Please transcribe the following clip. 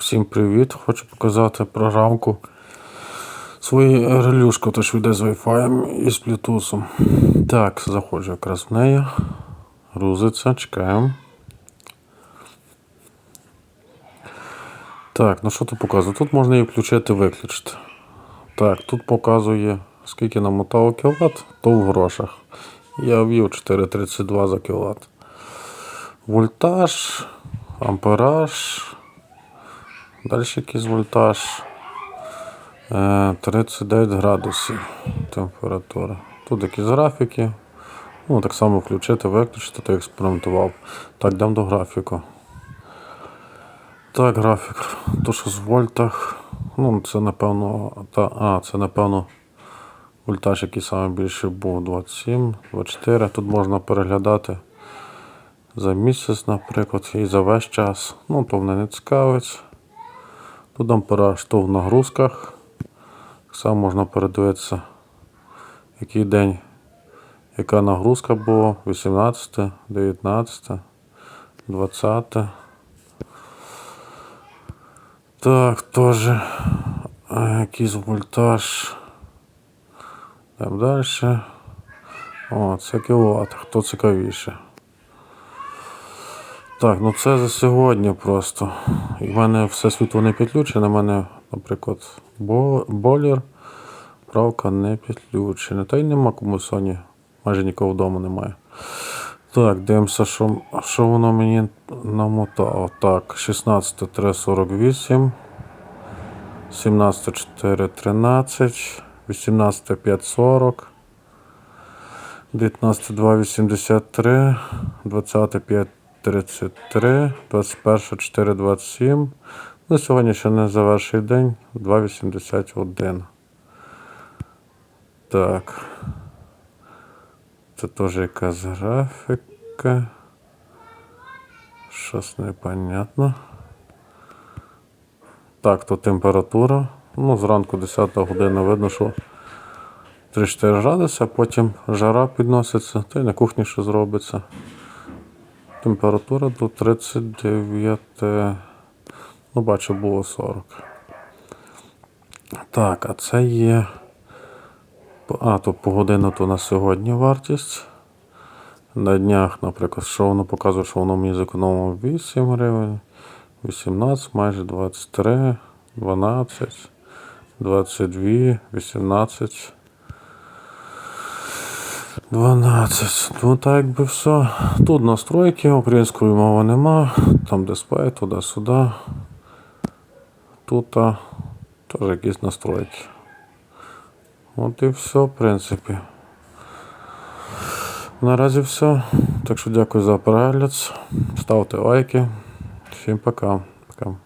Всім привіт! Хочу показати програмку свою релюшку, що йде з Wi-Fi і з Bluetooth. Так, заходжу якраз в неї. Грузиться, чекаємо. Так, ну що тут показує? Тут можна її включити виключити. Так, тут показує, скільки намотав кіловат, то в грошах. Я ввів 4,32 за кіловат. Вольтаж, ампераж. Далі якийсь вольтаж. Е, 39 градусів температура. Тут якісь графіки. Ну, так само включити, виключити, то експериментував. Так, йдемо до графіку. Так, графік. То, що з вольтах. Ну, це напевно. Та, а, це напевно вольтаж, який найбільший був 27, 24. Тут можна переглядати за місяць, наприклад, і за весь час. Ну, то мене не цікавить. Тут ампераж то в нагрузках. Само можна передивитися, який день, яка нагрузка була, 18, 19, 20. Так, теж е, якийсь вольтаж. Йдемо далі. О, це кіловат, хто цікавіше. Так, ну це за сьогодні просто. В мене все світло не підключене, в мене, наприклад, бо- бойлер, правка не підключена. Та й нема кому Sony, майже нікого вдома немає. Так, дивимося, що, що воно мені намотало. Так, 16.348, 17.413, 18.540. 19.283, 20.533, 21.427. Ну, сьогодні ще не заверший день, 2.81. Так. Це теж якась графіка. Щось непонятно. Так, то температура. Ну, зранку 10 година видно, що 3-4 градуси, а потім жара підноситься, та й на кухні що зробиться. Температура до 39. Ну, бачу, було 40. Так, а це є. А, то по годину то на сьогодні вартість. На днях, наприклад, що воно показує, що воно мені зекономило 8 гривень, 18, майже 23, 12, 22, 18. 12. Ну так якби все. Тут настройки, української мови нема. Там дисплей, туди-сюди. Тут теж якісь настройки. От і все, в принципі. Наразі все. Так що дякую за перегляд. Ставте лайки. Всім пока. Пока.